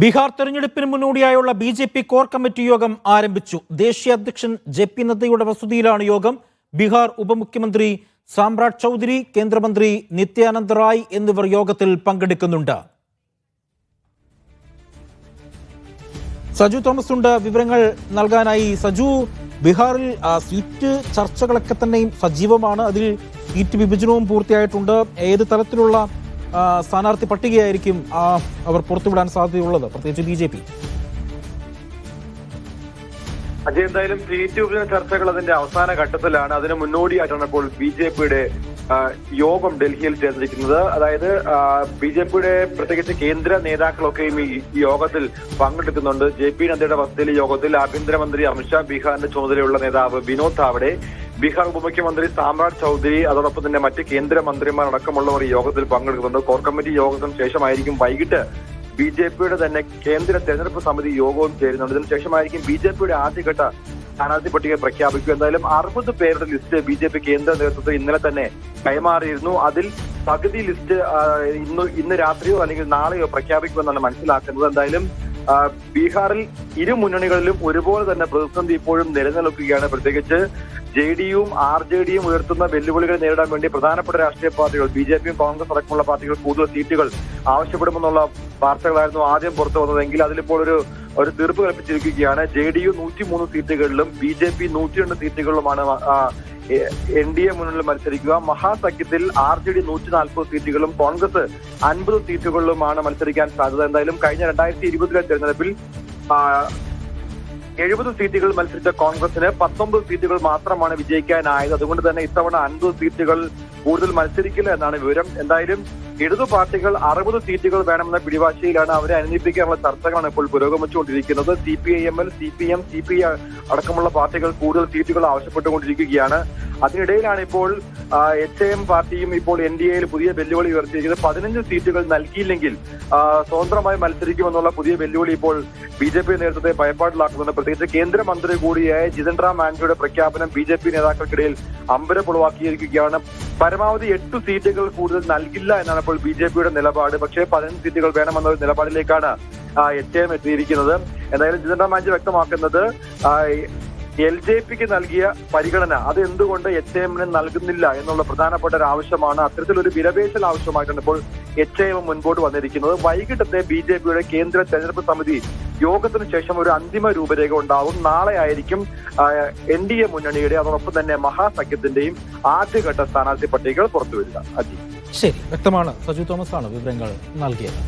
ബീഹാർ തെരഞ്ഞെടുപ്പിന് മുന്നോടിയായുള്ള B J P core committee യോഗം ആരംഭിച്ചു. ദേശീയ അധ്യക്ഷൻ ജെ പി നദ്ദയുടെ വസതിയിലാണ് യോഗം. ബീഹാർ ഉപമുഖ്യമന്ത്രി സാമ്രാട് ചൗധരി കേന്ദ്രമന്ത്രി നിത്യാനന്ദ് റായ് എന്നിവർ യോഗത്തിൽ പങ്കെടുക്കുന്നുണ്ട്. സജു തോമസ് ഉണ്ട്. വിവരങ്ങൾ നൽകാനായി സജു. ബീഹാറിൽ സീറ്റ് ചർച്ചകളൊക്കെ തന്നെയും സജീവമാണ്. അതിൽ സീറ്റ് വിഭജനവും പൂർത്തിയായിട്ടുണ്ട്. ഏത് തരത്തിലുള്ള സ്ഥാനാർത്ഥി പട്ടികയായിരിക്കും അവർ പുറത്തുവിടാൻ സാധ്യതയുള്ളത്. പ്രത്യേകിച്ച് ബി ജെ പി. അജയ് എന്തായാലും സീറ്റ് വിഭജന ചർച്ചകൾ അതിന്റെ അവസാന ഘട്ടത്തിലാണ്. അതിന് മുന്നോടിയായിട്ടാണ് ഇപ്പോൾ ബി ജെ പിയുടെ യോഗം ഡൽഹിയിൽ ചേർന്നിരിക്കുന്നത്. അതായത് ബി ജെ പിയുടെ പ്രത്യേകിച്ച് കേന്ദ്ര നേതാക്കളൊക്കെയും ഈ യോഗത്തിൽ പങ്കെടുക്കുന്നുണ്ട്. ജെ പി നദ്ദയുടെ വസതിയിലെ യോഗത്തിൽ ആഭ്യന്തരമന്ത്രി അമിത്ഷാ ബീഹാറിന്റെ ചുമതലയുള്ള നേതാവ് വിനോദ് താവഡെ ബീഹാർ ഉപമുഖ്യമന്ത്രി സാമ്രാട് ചൌധരി അതോടൊപ്പം തന്നെ മറ്റ് കേന്ദ്രമന്ത്രിമാർ അടക്കമുള്ളവർ യോഗത്തിൽ പങ്കെടുക്കുന്നുണ്ട്. കോർ കമ്മിറ്റി യോഗത്തിന് ശേഷമായിരിക്കും വൈകിട്ട് ബി ജെ പിയുടെ തന്നെ കേന്ദ്ര തെരഞ്ഞെടുപ്പ് സമിതി യോഗവും ചേരുന്നുണ്ട്. ഇതിന് ശേഷമായിരിക്കും ബി ജെ പിയുടെ ആദ്യഘട്ട സ്ഥാനാർത്ഥി പട്ടിക പ്രഖ്യാപിക്കും എന്തായാലും അറുപത് പേരുടെ ലിസ്റ്റ് ബി ജെ പി കേന്ദ്ര നേതൃത്വത്തിൽ ഇന്നലെ തന്നെ കൈമാറിയിരുന്നു. അതിൽ പകുതി ലിസ്റ്റ് ഇന്ന് ഇന്ന് രാത്രിയോ അല്ലെങ്കിൽ നാളെയോ പ്രഖ്യാപിക്കുമെന്നാണ് മനസ്സിലാക്കുന്നത്. എന്തായാലും ബീഹാറിൽ ഇരു മുന്നണികളിലും ഒരുപോലെ തന്നെ പ്രതിസന്ധി ഇപ്പോഴും നിലനിൽക്കുകയാണ്. പ്രത്യേകിച്ച് ജെ ഡിയും ആർ ജെ ഡിയും ഉയർത്തുന്ന വെല്ലുവിളികൾ നേരിടാൻ വേണ്ടി പ്രധാനപ്പെട്ട രാഷ്ട്രീയ പാർട്ടികൾ ബി ജെ പിയും കോൺഗ്രസ് അടക്കമുള്ള പാർട്ടികൾ കൂടുതൽ സീറ്റുകൾ ആവശ്യപ്പെടുമെന്നുള്ള വാർത്തകളായിരുന്നു ആദ്യം പുറത്തു വന്നതെങ്കിൽ അതിലിപ്പോൾ ഒരു ഒരു തീർപ്പ് കൽപ്പിച്ചിരിക്കുകയാണ്. ജെ ഡി യു നൂറ്റിമൂന്ന് സീറ്റുകളിലും ബി ജെ പി നൂറ്റിരണ്ട് സീറ്റുകളിലുമാണ് എൻ ഡി എ മുന്നിൽ മത്സരിക്കുക. മഹാസഖ്യത്തിൽ ആർ ജെ ഡി നൂറ്റി നാൽപ്പത് സീറ്റുകളും കോൺഗ്രസ് അൻപത് സീറ്റുകളിലുമാണ് മത്സരിക്കാൻ സാധ്യത. എന്തായാലും കഴിഞ്ഞ രണ്ടായിരത്തി ഇരുപതിലെ തെരഞ്ഞെടുപ്പിൽ എഴുപത് സീറ്റുകൾ മത്സരിച്ച കോൺഗ്രസിന് പത്തൊമ്പത് സീറ്റുകൾ മാത്രമാണ് വിജയിക്കാനായത്. അതുകൊണ്ട് തന്നെ ഇത്തവണ അൻപത് സീറ്റുകൾ കൂടുതൽ മത്സരിക്കില്ല എന്നാണ് വിവരം. എന്തായാലും ഇടതു പാർട്ടികൾ അറുപത് സീറ്റുകൾ വേണമെന്ന പിടിവാശിയിലാണ് അവരെ അനുനയിപ്പിക്കാനുള്ള ചർച്ചകളാണ് ഇപ്പോൾ പുരോഗമിച്ചുകൊണ്ടിരിക്കുന്നത്. C P I M L C P M C P അടക്കമുള്ള പാർട്ടികൾ കൂടുതൽ സീറ്റുകൾ ആവശ്യപ്പെട്ടുകൊണ്ടിരിക്കുകയാണ്. അതിനിടയിലാണ് ഇപ്പോൾ എച്ച് എം പാർട്ടിയും ഇപ്പോൾ എൻ ഡി എയിൽ പുതിയ വെല്ലുവിളി ഉയർത്തിയിരിക്കുന്നത് പതിനഞ്ച് സീറ്റുകൾ നൽകിയില്ലെങ്കിൽ സ്വതന്ത്രമായി മത്സരിക്കുമെന്നുള്ള പുതിയ വെല്ലുവിളി ഇപ്പോൾ ബി ജെ പി നേതൃത്വത്തെ ഭയപ്പാടിലാക്കുന്നുണ്ട് പ്രത്യേകിച്ച് കേന്ദ്രമന്ത്രി കൂടിയായ ജിതൻ റാം മാൻജിയുടെ പ്രഖ്യാപനം ബി ജെ പി നേതാക്കൾക്കിടയിൽ അമ്പരപ്പുളവാക്കിയിരിക്കുകയാണ് പരമാവധി എട്ട് സീറ്റുകൾ കൂടുതൽ നൽകില്ല എന്നാണ് ഇപ്പോൾ ബി ജെ പിയുടെ നിലപാട്. പക്ഷേ പതിനഞ്ച് സീറ്റുകൾ വേണമെന്ന ഒരു നിലപാടിലേക്കാണ് എച്ച് എം എത്തിയിരിക്കുന്നത്. എന്തായാലും ജിതൻ റാം മാൻജി വ്യക്തമാക്കുന്നത് എൽ ജെ പിക്ക് നൽകിയ പരിഗണന അത് എന്തുകൊണ്ട് എച്ച് എമ്മിന് നൽകുന്നില്ല എന്നുള്ള പ്രധാനപ്പെട്ട ഒരു ആവശ്യമാണ്. അത്തരത്തിലൊരു വിലപേശൽ ആവശ്യമായിട്ടാണ് ഇപ്പോൾ എച്ച് എം മുൻപോട്ട് വന്നിരിക്കുന്നത്. വൈകിട്ടത്തെ ബി ജെ പിയുടെ കേന്ദ്ര തെരഞ്ഞെടുപ്പ് സമിതി യോഗത്തിന് ശേഷം ഒരു അന്തിമ രൂപരേഖ ഉണ്ടാവും. നാളെ ആയിരിക്കും എൻ ഡി എ മുന്നണിയുടെ അതോടൊപ്പം തന്നെ മഹാസഖ്യത്തിന്റെയും ആദ്യഘട്ട സ്ഥാനാർത്ഥി പട്ടികകൾ പുറത്തുവരിക. അജി. ശരി വ്യക്തമാണ്. സജു തോമസ് ആണ് വിവരങ്ങൾ നൽകിയത്.